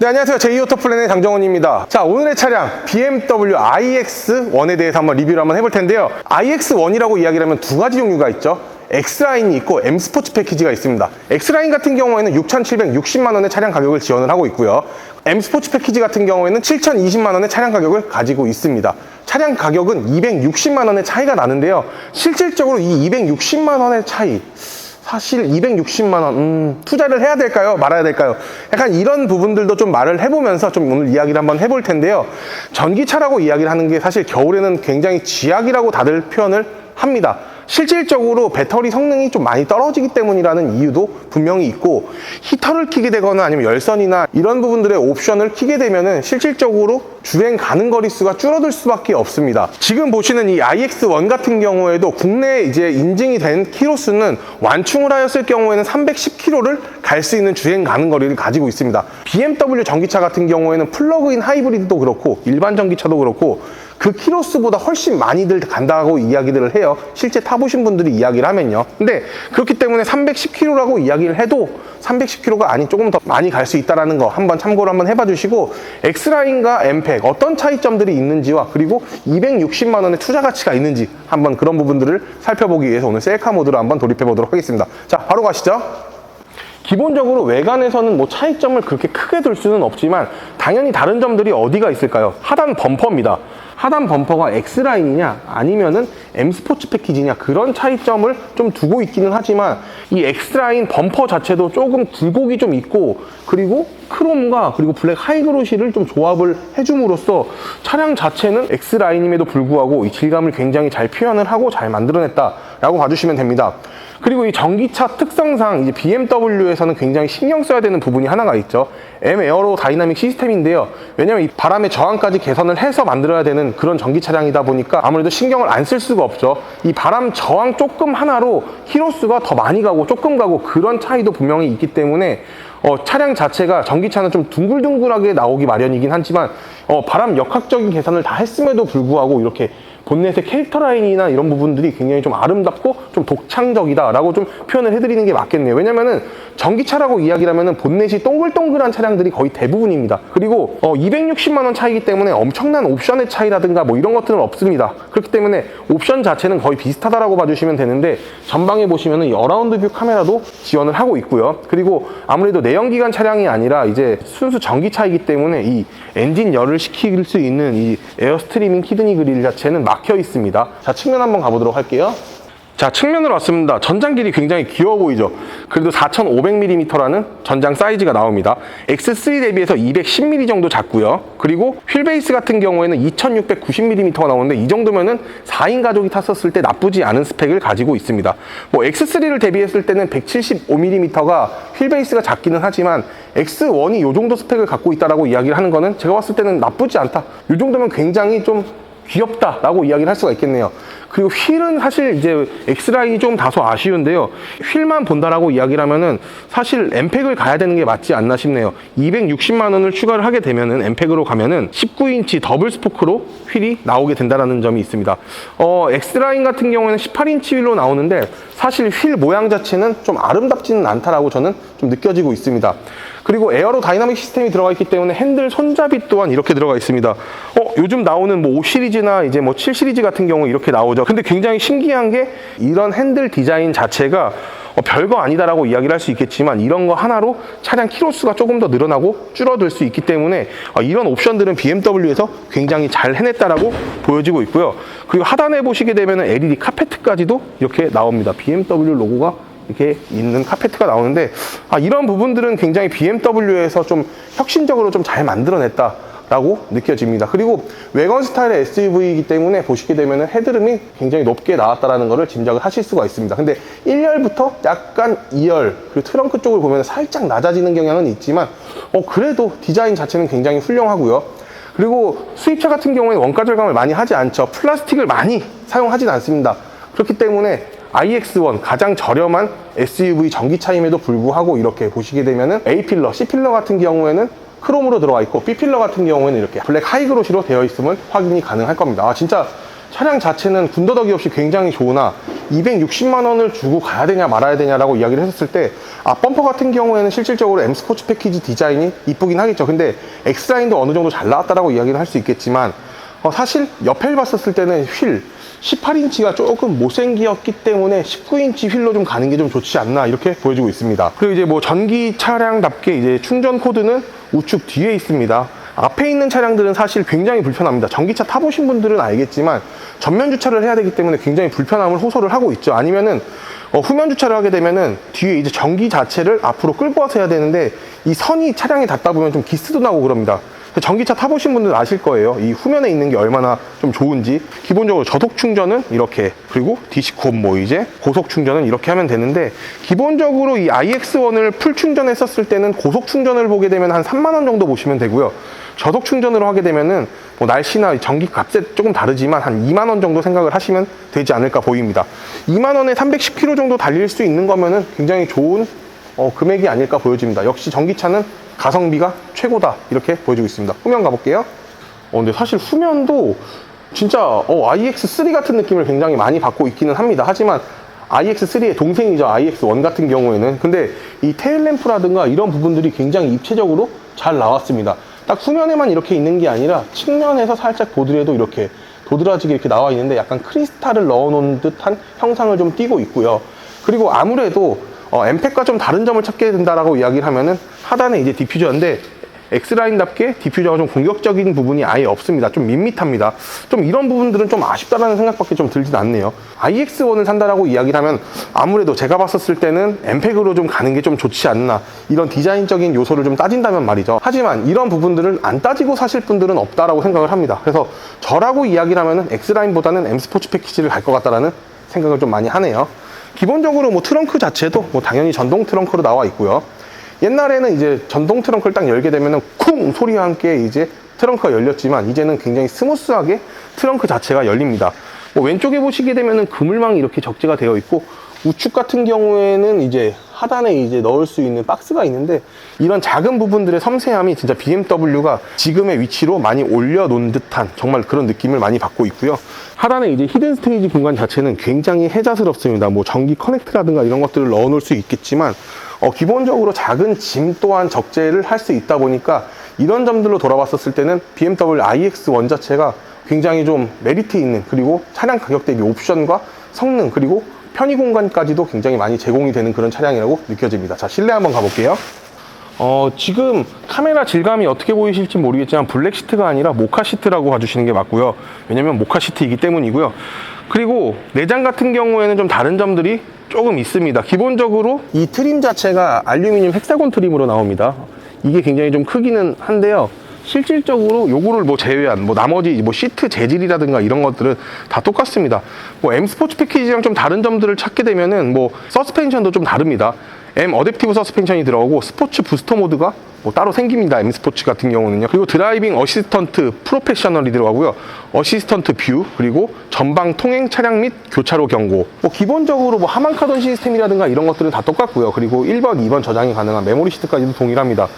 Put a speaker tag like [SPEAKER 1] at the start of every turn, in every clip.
[SPEAKER 1] 네, 안녕하세요. 제2오토플랜의 장정원입니다. 자, 오늘의 차량 BMW iX1에 대해서 한번 리뷰를 한번 해볼 텐데요. iX1이라고 이야기를 하면 두 가지 종류가 있죠. X라인이 있고 M 스포츠 패키지가 있습니다. X라인 같은 경우에는 6,760만 원의 차량 가격을 지원을 하고 있고요. M 스포츠 패키지 같은 경우에는 7,020만 원의 차량 가격을 가지고 있습니다. 차량 가격은 260만 원의 차이가 나는데요. 실질적으로 이 260만 원의 차이 사실 260만 원 음, 투자를 해야 될까요? 말아야 될까요? 약간 이런 부분들도 좀 말을 해보면서 좀 오늘 이야기를 한번 해볼 텐데요. 전기차라고 이야기를 하는 게 사실 겨울에는 굉장히 쥐약이라고 다들 표현을 합니다. 실질적으로 배터리 성능이 좀 많이 떨어지기 때문이라는 이유도 분명히 있고 히터를 키게 되거나 아니면 열선이나 이런 부분들의 옵션을 키게 되면은 실질적으로 주행 가는 거리 수가 줄어들 수밖에 없습니다. 지금 보시는 이 iX1 같은 경우에도 국내에 이제 인증이 된 키로 수는 완충을 하였을 경우에는 310km를 갈 수 있는 주행 가는 거리를 가지고 있습니다. BMW 전기차 같은 경우에는 플러그인 하이브리드도 그렇고 일반 전기차도 그렇고 그 키로수보다 훨씬 많이들 간다고 이야기들을 해요. 실제 타보신 분들이 이야기를 하면요. 근데 그렇기 때문에 310km라고 이야기를 해도 310km가 아닌 조금 더 많이 갈 수 있다는 거 한번 참고를 한번 해봐 주시고 X라인과 엠팩 어떤 차이점들이 있는지와 그리고 260만 원의 투자 가치가 있는지 한번 그런 부분들을 살펴보기 위해서 오늘 셀카 모드로 한번 돌입해 보도록 하겠습니다. 자, 바로 가시죠. 기본적으로 외관에서는 뭐 차이점을 그렇게 크게 둘 수는 없지만 당연히 다른 점들이 어디가 있을까요? 하단 범퍼입니다. 하단 범퍼가 X라인이냐 아니면은 M 스포츠 패키지냐 그런 차이점을 좀 두고 있기는 하지만 이 X라인 범퍼 자체도 조금 굴곡이 좀 있고 그리고 크롬과 그리고 블랙 하이그로시를 좀 조합을 해줌으로써 차량 자체는 X라인임에도 불구하고 이 질감을 굉장히 잘 표현을 하고 잘 만들어냈다라고 봐주시면 됩니다. 그리고 이 전기차 특성상 이제 BMW에서는 굉장히 신경 써야 되는 부분이 하나가 있죠. M 에어로 다이나믹 시스템인데요. 왜냐면 이 바람의 저항까지 개선을 해서 만들어야 되는 그런 전기 차량이다 보니까 아무래도 신경을 안 쓸 수가 없죠. 이 바람 저항 조금 하나로 키로수가 더 많이 가고 조금 가고 그런 차이도 분명히 있기 때문에 어, 차량 자체가 전기차는 좀 둥글둥글하게 나오기 마련이긴 하지만 어, 바람 역학적인 계산을 다 했음에도 불구하고 이렇게 본넷의 캐릭터 라인이나 이런 부분들이 굉장히 좀 아름답고 좀 독창적이다라고 좀 표현을 해드리는 게 맞겠네요. 왜냐면은 전기차라고 이야기를 하면은 본넷이 동글동글한 차량들이 거의 대부분입니다. 그리고 어, 260만 원 차이기 때문에 엄청난 옵션의 차이라든가 뭐 이런 것들은 없습니다. 그렇기 때문에 옵션 자체는 거의 비슷하다라고 봐주시면 되는데 전방에 보시면은 이 어라운드 뷰 카메라도 지원을 하고 있고요. 그리고 아무래도 내연기관 차량이 아니라 이제 순수 전기차이기 때문에 이 엔진 열을 식힐 수 있는 이 에어 스트리밍 키드니 그릴 자체는 막혀 있습니다. 자, 측면 한번 가보도록 할게요. 자, 측면으로 왔습니다. 전장 길이 굉장히 귀여워 보이죠? 그래도 4,500mm라는 전장 사이즈가 나옵니다. X3 대비해서 210mm 정도 작고요. 그리고 휠 베이스 같은 경우에는 2,690mm가 나오는데 이 정도면은 4인 가족이 탔었을 때 나쁘지 않은 스펙을 가지고 있습니다. 뭐 X3를 대비했을 때는 175mm가 휠 베이스가 작기는 하지만 X1이 이 정도 스펙을 갖고 있다라고 이야기를 하는 거는 제가 봤을 때는 나쁘지 않다. 이 정도면 굉장히 좀 귀엽다라고 이야기를 할 수가 있겠네요. 그리고 휠은 사실 이제 X라인이 좀 다소 아쉬운데요. 휠만 본다라고 이야기를 하면은 사실 엠팩을 가야 되는 게 맞지 않나 싶네요. 260만 원을 추가를 하게 되면은 엠팩으로 가면은 19인치 더블 스포크로 휠이 나오게 된다라는 점이 있습니다. 어, X라인 같은 경우에는 18인치 휠로 나오는데 사실 휠 모양 자체는 좀 아름답지는 않다라고 저는 좀 느껴지고 있습니다. 그리고 에어로 다이나믹 시스템이 들어가 있기 때문에 핸들 손잡이 또한 이렇게 들어가 있습니다. 어, 요즘 나오는 뭐 5 시리즈나 이제 뭐 7 시리즈 같은 경우 이렇게 나오죠. 근데 굉장히 신기한 게 이런 핸들 디자인 자체가 어, 별거 아니다라고 이야기를 할 수 있겠지만 이런 거 하나로 차량 키로수가 조금 더 늘어나고 줄어들 수 있기 때문에 어, 이런 옵션들은 BMW에서 굉장히 잘 해냈다라고 보여지고 있고요. 그리고 하단에 보시게 되면 LED 카페트까지도 이렇게 나옵니다. BMW 로고가 이렇게 있는 카페트가 나오는데 아, 이런 부분들은 굉장히 BMW에서 좀 혁신적으로 좀 잘 만들어냈다. 라고 느껴집니다. 그리고 외관 스타일의 SUV이기 때문에 보시게 되면 헤드룸이 굉장히 높게 나왔다는 것을 짐작을 하실 수가 있습니다. 근데 1열부터 약간 2열 그리고 트렁크 쪽을 보면 살짝 낮아지는 경향은 있지만 어, 그래도 디자인 자체는 굉장히 훌륭하고요. 그리고 수입차 같은 경우에는 원가 절감을 많이 하지 않죠. 플라스틱을 많이 사용하진 않습니다. 그렇기 때문에 iX1 가장 저렴한 SUV 전기차임에도 불구하고 이렇게 보시게 되면은 A필러, C필러 같은 경우에는 크롬으로 들어가 있고 B필러 같은 경우에는 이렇게 블랙 하이그로시로 되어 있음을 확인이 가능할 겁니다. 아, 진짜 차량 자체는 군더더기 없이 굉장히 좋으나 260만 원을 주고 가야 되냐 말아야 되냐라고 이야기를 했었을 때, 아, 범퍼 같은 경우에는 실질적으로 M 스포츠 패키지 디자인이 이쁘긴 하겠죠. 근데 X라인도 어느 정도 잘 나왔다라고 이야기를 할 수 있겠지만, 어, 사실 옆에 봤었을 때는 휠 18인치가 조금 못생기었기 때문에 19인치 휠로 좀 가는 게 좀 좋지 않나 이렇게 보여지고 있습니다. 그리고 이제 뭐 전기 차량답게 이제 충전 코드는 우측 뒤에 있습니다. 앞에 있는 차량들은 사실 굉장히 불편합니다. 전기차 타보신 분들은 알겠지만 전면 주차를 해야 되기 때문에 굉장히 불편함을 호소를 하고 있죠. 아니면은 어, 후면 주차를 하게 되면은 뒤에 이제 전기 자체를 앞으로 끌고 와서 해야 되는데 이 선이 차량에 닿다 보면 좀 기스도 나고 그럽니다. 전기차 타보신 분들 아실 거예요. 이 후면에 있는 게 얼마나 좀 좋은지. 기본적으로 저속 충전은 이렇게, 그리고 디스코 뭐 이제 고속 충전은 이렇게 하면 되는데, 기본적으로 이 iX1을 풀 충전했었을 때는 고속 충전을 보게 되면 한 3만원 정도 보시면 되고요. 저속 충전으로 하게 되면은 뭐 날씨나 전기 값에 조금 다르지만 한 2만 원 정도 생각을 하시면 되지 않을까 보입니다. 2만 원에 310km 정도 달릴 수 있는 거면은 굉장히 좋은 어, 금액이 아닐까 보여집니다. 역시 전기차는 가성비가 최고다 이렇게 보여지고 있습니다. 후면 가볼게요. 어, 근데 사실 후면도 진짜 어, iX3 같은 느낌을 굉장히 많이 받고 있기는 합니다. 하지만 iX3의 동생이죠. iX1 같은 경우에는. 근데 이 테일램프라든가 이런 부분들이 굉장히 입체적으로 잘 나왔습니다. 딱 후면에만 이렇게 있는 게 아니라 측면에서 살짝 보드에도 이렇게 도드라지게 이렇게 나와 있는데 약간 크리스탈을 넣어 놓은 듯한 형상을 좀 띠고 있고요. 그리고 아무래도 어, 엠팩과 좀 다른 점을 찾게 된다라고 이야기를 하면은 하단에 이제 디퓨저인데 X라인답게 디퓨저가 좀 공격적인 부분이 아예 없습니다. 좀 밋밋합니다. 좀 이런 부분들은 좀 아쉽다라는 생각밖에 좀 들진 않네요. iX1을 산다라고 이야기를 하면 아무래도 제가 봤었을 때는 엠팩으로 좀 가는 게 좀 좋지 않나 이런 디자인적인 요소를 좀 따진다면 말이죠. 하지만 이런 부분들을 안 따지고 사실 분들은 없다라고 생각을 합니다. 그래서 저라고 이야기를 하면은 X라인보다는 M 스포츠 패키지를 갈 것 같다라는 생각을 좀 많이 하네요. 기본적으로 뭐 트렁크 자체도 뭐 당연히 전동 트렁크로 나와 있고요. 옛날에는 이제 전동 트렁크를 딱 열게 되면은 쿵 소리와 함께 이제 트렁크가 열렸지만 이제는 굉장히 스무스하게 트렁크 자체가 열립니다. 뭐 왼쪽에 보시게 되면은 그물망이 이렇게 적재가 되어 있고 우측 같은 경우에는 이제 하단에 이제 넣을 수 있는 박스가 있는데 이런 작은 부분들의 섬세함이 진짜 BMW가 지금의 위치로 많이 올려놓은 듯한 정말 그런 느낌을 많이 받고 있고요. 하단에 이제 히든 스테이지 공간 자체는 굉장히 해자스럽습니다. 뭐 전기 커넥트라든가 이런 것들을 넣어 놓을 수 있겠지만 어, 기본적으로 작은 짐 또한 적재를 할 수 있다 보니까 이런 점들로 돌아봤었을 때는 BMW iX1 자체가 굉장히 좀 메리트 있는 그리고 차량 가격 대비 옵션과 성능 그리고 편의 공간까지도 굉장히 많이 제공이 되는 그런 차량이라고 느껴집니다. 자, 실내 한번 가볼게요. 어, 지금 카메라 질감이 어떻게 보이실지 모르겠지만 블랙 시트가 아니라 모카 시트라고 봐주시는 게 맞고요. 왜냐면 모카 시트이기 때문이고요. 그리고 내장 같은 경우에는 좀 다른 점들이 조금 있습니다. 기본적으로 이 트림 자체가 알루미늄 헥사곤 트림으로 나옵니다. 이게 굉장히 좀 크기는 한데요. 실질적으로 요거를 뭐 제외한 뭐 나머지 뭐 시트 재질이라든가 이런 것들은 다 똑같습니다. 뭐 M 스포츠 패키지랑 좀 다른 점들을 찾게 되면은 뭐 서스펜션도 좀 다릅니다. M 어댑티브 서스펜션이 들어가고 스포츠 부스터 모드가 뭐 따로 생깁니다. M 스포츠 같은 경우는요. 그리고 드라이빙 어시스턴트 프로페셔널이 들어가고요. 어시스턴트 뷰 그리고 전방 통행 차량 및 교차로 경고. 뭐 기본적으로 뭐 하만카돈 시스템이라든가 이런 것들은 다 똑같고요. 그리고 1번, 2번 저장이 가능한 메모리 시트까지도 동일합니다.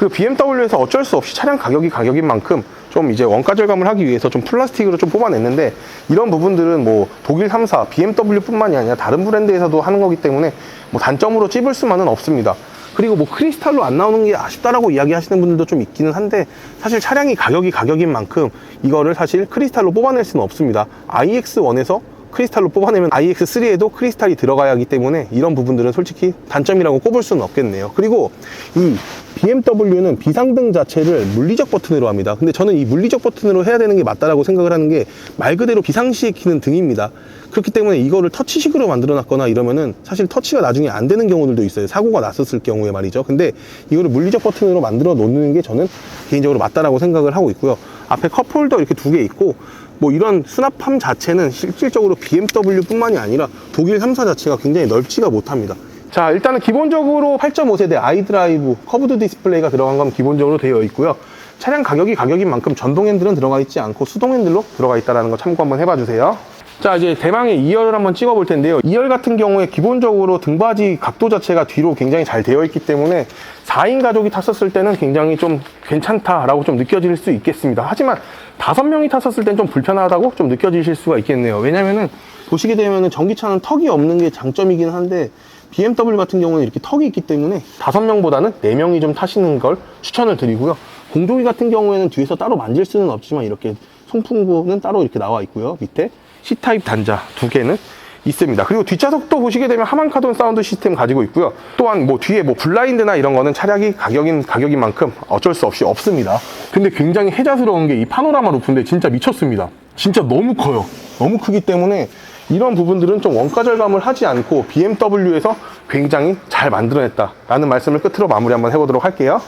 [SPEAKER 1] 그리고 BMW에서 어쩔 수 없이 차량 가격이 가격인 만큼 좀 이제 원가 절감을 하기 위해서 좀 플라스틱으로 좀 뽑아냈는데 이런 부분들은 뭐 독일 3사 BMW뿐만이 아니라 다른 브랜드에서도 하는 거기 때문에 뭐 단점으로 찝을 수만은 없습니다. 그리고 뭐 크리스탈로 안 나오는 게 아쉽다라고 이야기하시는 분들도 좀 있기는 한데 사실 차량이 가격이 가격인 만큼 이거를 사실 크리스탈로 뽑아낼 수는 없습니다. iX1에서 크리스탈로 뽑아내면 iX3에도 크리스탈이 들어가야 하기 때문에 이런 부분들은 솔직히 단점이라고 꼽을 수는 없겠네요. 그리고 이 BMW는 비상등 자체를 물리적 버튼으로 합니다. 근데 저는 이 물리적 버튼으로 해야 되는 게 맞다라고 생각을 하는 게 말 그대로 비상시에 키는 등입니다. 그렇기 때문에 이거를 터치식으로 만들어 놨거나 이러면은 사실 터치가 나중에 안 되는 경우들도 있어요. 사고가 났었을 경우에 말이죠. 근데 이거를 물리적 버튼으로 만들어 놓는 게 저는 개인적으로 맞다라고 생각을 하고 있고요. 앞에 컵홀더 이렇게 두 개 있고 뭐 이런 수납함 자체는 실질적으로 BMW뿐만이 아니라 독일 3사 자체가 굉장히 넓지가 못합니다. 자, 일단은 기본적으로 8.5세대 아이드라이브 커브드 디스플레이가 들어간 건 기본적으로 되어 있고요. 차량 가격이 가격인 만큼 전동 핸들은 들어가 있지 않고 수동 핸들로 들어가 있다는 거 참고 한번 해봐 주세요. 자, 이제 대망의 2열을 한번 찍어 볼 텐데요. 2열 같은 경우에 기본적으로 등받이 각도 자체가 뒤로 굉장히 잘 되어 있기 때문에 4인 가족이 탔었을 때는 굉장히 좀 괜찮다라고 좀 느껴질 수 있겠습니다. 하지만 5명이 탔었을 땐 좀 불편하다고 좀 느껴지실 수가 있겠네요. 왜냐면은 보시게 되면 전기차는 턱이 없는 게 장점이긴 한데 BMW 같은 경우는 이렇게 턱이 있기 때문에 다섯 명보다는 네 명이 좀 타시는 걸 추천을 드리고요. 공조기 같은 경우에는 뒤에서 따로 만질 수는 없지만 이렇게 송풍구는 따로 이렇게 나와 있고요. 밑에 C타입 단자 두 개는 있습니다. 그리고 뒷좌석도 보시게 되면 하만카돈 사운드 시스템 가지고 있고요. 또한 뭐 뒤에 뭐 블라인드나 이런 거는 차량이 가격인 가격인 만큼 어쩔 수 없이 없습니다. 근데 굉장히 혜자스러운 게 이 파노라마 루프인데 진짜 미쳤습니다. 진짜 너무 커요. 너무 크기 때문에 이런 부분들은 좀 원가 절감을 하지 않고 BMW에서 굉장히 잘 만들어냈다라는 말씀을 끝으로 마무리 한번 해보도록 할게요.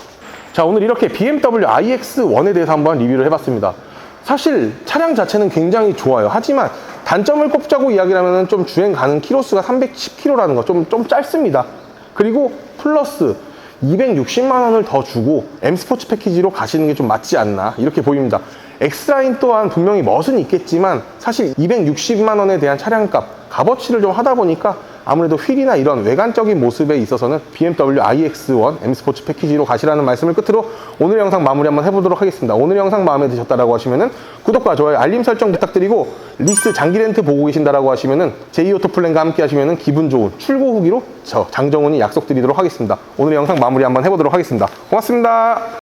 [SPEAKER 1] 자, 오늘 이렇게 BMW iX1에 대해서 한번 리뷰를 해봤습니다. 사실 차량 자체는 굉장히 좋아요. 하지만 단점을 꼽자고 이야기를 하면 좀 주행 가는 키로수가 310km라는 거 좀 좀 짧습니다. 그리고 플러스 260만 원을 더 주고 M 스포츠 패키지로 가시는 게 좀 맞지 않나 이렇게 보입니다. X라인 또한 분명히 멋은 있겠지만 사실 260만 원에 대한 차량값 값어치를 좀 하다 보니까 아무래도 휠이나 이런 외관적인 모습에 있어서는 BMW iX1 M 스포츠 패키지로 가시라는 말씀을 끝으로 오늘 영상 마무리 한번 해보도록 하겠습니다. 오늘 영상 마음에 드셨다라고 하시면은 구독과 좋아요, 알림 설정 부탁드리고 리스 장기 렌트 보고 계신다라고 하시면은 제이오토 플랜과 함께 하시면은 기분 좋은 출고 후기로 저 장정훈이 약속드리도록 하겠습니다. 오늘 영상 마무리 한번 해보도록 하겠습니다. 고맙습니다.